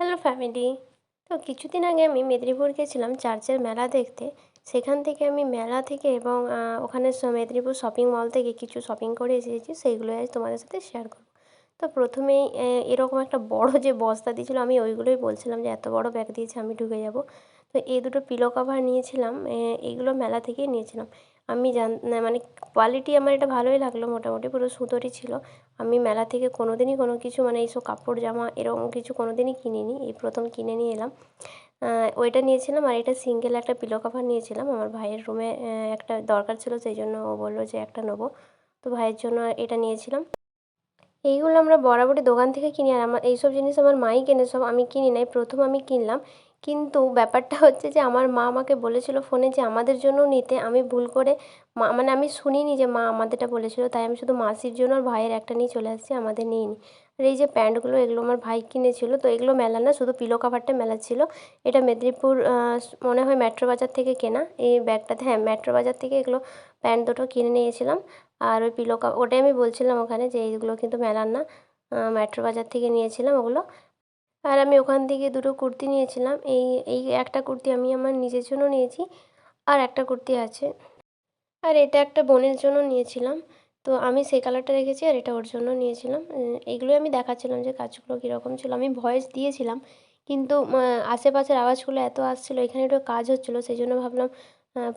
Hello family. তো কিছুদিন আগে আমি মেদিনীপুর গেছিলাম চার্চের মেলা দেখতে। সেখান থেকে আমি মেলা থেকে এবং ওখানে মেদিনীপুর শপিং মল থেকে কিছু শপিং করে এসেছি, সেইগুলো আজ তোমাদের সাথে শেয়ার করব। তো প্রথমেই এরকম একটা বড় যে বস্তা দিয়েছিলো, আমি ওইগুলোই বলছিলাম যে, এত বড় ব্যাগ দিয়েছে, আমি ঢুকে যাব। তো এই দুটো পিলো কভার নিয়েছিলাম এইগুলো মেলা থেকেই নিয়েছিলাম। আমি জান মানে কোয়ালিটি আমার এটা ভালোই লাগল মোটামুটি, পুরো সুতোরই ছিল। আমি মেলা থেকে কোনো দিনই কোনো কিছু মানে এইসব কাপড়, জামা এরকম কিছু কোনো দিনই কিনিনি, এই প্রথম কিনে নিয়ে এলাম। ওইটা নিয়েছিলাম আর এটা সিঙ্গেল একটা পিলো কভার নিয়েছিলাম। আমার ভাইয়ের রুমে একটা দরকার ছিল, সেই জন্য ও বলল যে একটা নেব। তো ভাইয়ের জন্য এটা নিয়েছিলাম। এইগুলো আমরা বরাবরই দোকান থেকে কিনি, আর আমার, এইসব জিনিস আমার মাই কেনে, সব আমি কিনি নাই, প্রথম আমি কিনলাম। কিন্তু ব্যাপারটা হচ্ছে যে, আমার মা আমাকে বলেছিল ফোনে যে, আমাদের জন্যও নিতে। আমি ভুল করে মা মানে আমি শুনিনি যে, মা আমাদেরটা বলেছিল। তাই আমি শুধু মাসির জন্য আর ভাইয়ের একটা নিয়ে চলে আসছি, আমাদের নিইনি আর এই যে, প্যান্টগুলো, এগুলো আমার ভাই কিনেছিল। তো এগুলো মেলার না, শুধু পিলো কাভারটা মেলা ছিল। এটা মেদিনীপুর মনে হয় মেট্রো বাজার থেকে কেনা। এই ব্যাগটাতে হ্যাঁ মেট্রো বাজার থেকে এগুলো প্যান্ট দুটো কিনে নিয়েছিলাম। আর ওই পিলো কা ওটাই আমি বলছিলাম ওখানে যে, এইগুলো কিন্তু মেলার না। মেট্রো বাজার থেকে নিয়েছিলাম ওগুলো। আর আমি ওখান থেকে দুটো কুর্তি নিয়েছিলাম। এই এই একটা কুর্তি আমি আমার নিজের জন্য নিয়েছি আর একটা কুর্তি আছে। আর এটা একটা বোনের জন্য নিয়েছিলাম। তো আমি সেই কালারটা রেখেছি আর এটা ওর জন্য নিয়েছিলাম। এইগুলোই আমি দেখাচ্ছিলাম যে কাজগুলো কীরকম ছিল। আমি ভয়েস দিয়েছিলাম, কিন্তু আশেপাশের আওয়াজগুলো এত আসছিল, এখানে একটু কাজ হচ্ছিল, সেই জন্য ভাবলাম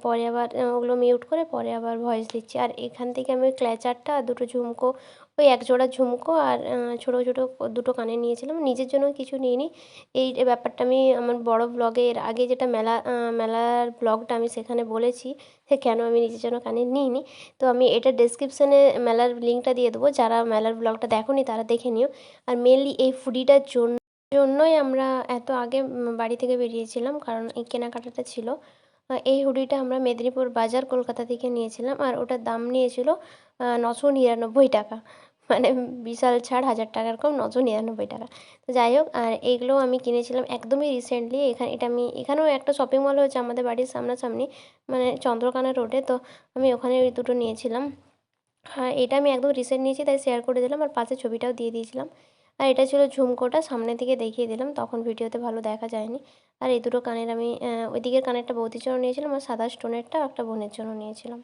পরে আবার ওগুলো মিউট করে পরে আবার ভয়েস দিচ্ছি। আর এখান থেকে আমি ক্ল্যাচারটা আর দুটো ঝুমকো, ওই এক জোড়া ঝুমকো আর ছোটো ছোটো দুটো কানে নিয়েছিলাম। নিজের জন্য কিছু নিইনি। এই ব্যাপারটা আমি আমার বড় ব্লগে এর আগে যেটা মেলা মেলার ব্লগটা আমি সেখানে বলেছি যে কেন আমি নিজের জন্য কানে নিইনি? তো আমি এটা ডেসক্রিপশানে মেলার লিঙ্কটা দিয়ে দেবো। যারা মেলার ব্লগটা দেখোনি, তারা দেখে নিও। আর মেনলি এই ফুডিটার জন্য, জন্যই আমরা এত আগে বাড়ি থেকে বেরিয়েছিলাম। কারণ এই কেনাকাটাটা ছিল। এই হুডিটা আমরা মেদিনীপুর বাজার কলকাতা থেকে নিয়েছিলাম আর ওটার দাম নিয়েছিল নশো নিরানব্বই টাকা। মানে বিশাল ছাড়, হাজার টাকার কম, নশো নিরানব্বই টাকা। তো যাই হোক, আর এইগুলোও আমি কিনেছিলাম একদমই রিসেন্টলি এখানে, এটা আমি, এখানেও একটা শপিং মল হয়েছে আমাদের বাড়ির সামনাসামনি মানে চন্দ্রকানা রোডে তো আমি ওখানে ওই দুটো নিয়েছিলাম। হ্যাঁ এটা আমি একদম রিসেন্ট নিয়েছি, তাই শেয়ার করে দিলাম আর পাশে ছবিটাও দিয়ে দিয়েছিলাম। আর এটা ছিল ঝুমকোটা সামনে থেকে দেখিয়ে দিলাম। তখন ভিডিওতে ভালো দেখা যায়নি। আর এই দুটো কানের আমি ওই দিকের কানেরটা বৌদির জন্য নিয়েছিলাম আর সাদা স্টোনেরটা একটা বোনের জন্য নিয়েছিলাম।